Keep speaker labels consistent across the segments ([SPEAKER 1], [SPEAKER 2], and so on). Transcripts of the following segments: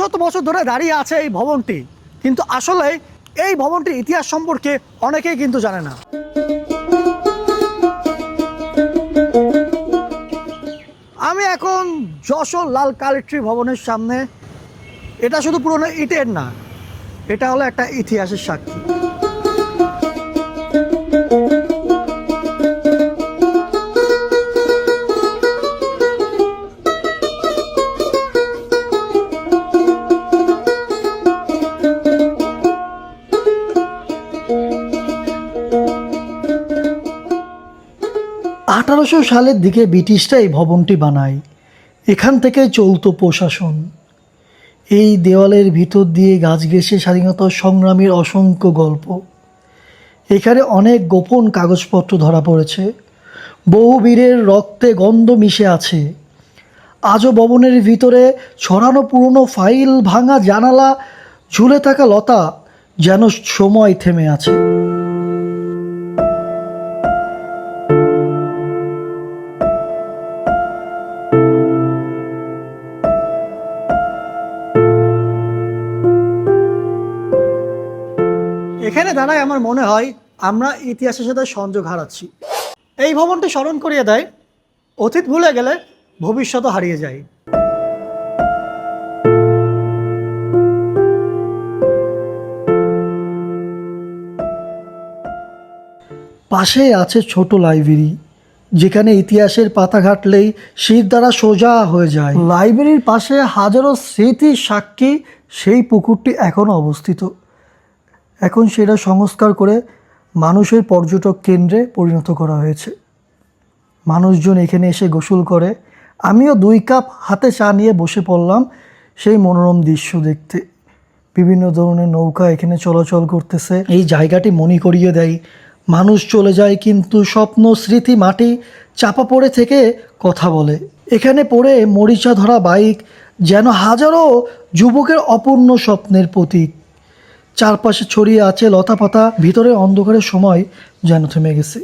[SPEAKER 1] শত বছর ধরে দাঁড়িয়ে আছে এই ভবনটি। কিন্তু আসলে এই ভবনটির ইতিহাস সম্পর্কে অনেকেই কিন্তু জানে না। আমি এখন যশোর লাল কালেট্রি ভবনের সামনে। এটা শুধু পুরনো ইটের না, এটা হলো একটা ইতিহাসের সাক্ষী। আঠারোশো সালের দিকে ব্রিটিশরা এই ভবনটি বানায়। এখান থেকে চলতো প্রশাসন। এই দেওয়ালের ভিতর দিয়ে গাছ ঘেঁষে স্বাধীনতা সংগ্রামীর অসংখ্য গল্প। এখানে অনেক গোপন কাগজপত্র ধরা পড়েছে। বহু বীরের রক্তে গন্ধ মিশে আছে। আজও ভবনের ভিতরে ছড়ানো পুরনো ফাইল ভাঙা জানালা ঝুলে থাকা লতা যেন সময় থেমে আছে। এখানে দাঁড়ায় আমার মনে হয় আমরা ইতিহাসের সাথে সংযোগ হারাচ্ছি। এই ভবনটি স্মরণ করিয়ে দেয়, অতীত ভুলে গেলে ভবিষ্যৎ হারিয়ে যায়। পাশে আছে ছোট লাইব্রেরি, যেখানে ইতিহাসের পাতা ঘাটলেই শীত দ্বারা সোজা হয়ে যায়। লাইব্রেরির পাশে হাজারো স্মৃতির সাক্ষী, সেই পুকুরটি এখনও অবস্থিত। এখন সেটা সংস্কার করে মানুষের পর্যটক কেন্দ্রে পরিণত করা হয়েছে। মানুষজন এখানে এসে গোসল করে। আমিও দুই কাপ হাতে চা নিয়ে বসে পড়লাম সেই মনোরম দৃশ্য দেখতে। বিভিন্ন ধরনের নৌকা এখানে চলাচল করতেছে। এই জায়গাটি মনে করিয়ে দেয়, মানুষ চলে যায় কিন্তু স্বপ্ন স্মৃতি মাটি চাপা পড়ে থেকে কথা বলে। এখানে পড়ে মরিচা ধরা বাইক যেন হাজারো যুবকের অপূর্ণ স্বপ্নের প্রতীক। চারপাশে ছড়িয়ে আছে লতা পাতা ভিতরে অন্ধকারের সময় যেন থেমে গেছে।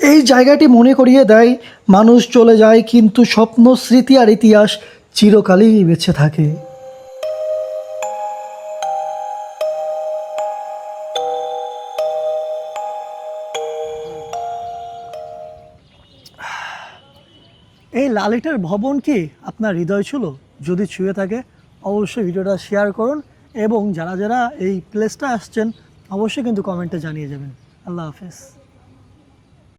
[SPEAKER 1] এই জায়গাটি মনে করিয়ে দেয়, মানুষ চলে যায়, কিন্তু স্বপ্ন, স্মৃতি আর ইতিহাস চিরকালই বেঁচে থাকে। এই লালিটার ভবন কি আপনার হৃদয় ছিল? যদি ছুঁয়ে থাকে, অবশ্যই ভিডিওটা শেয়ার করুন। এবং যারা যারা এই প্লেসটা আসছেন অবশ্যই কিন্তু কমেন্টে জানিয়ে যাবেন। আল্লাহ হাফেজ।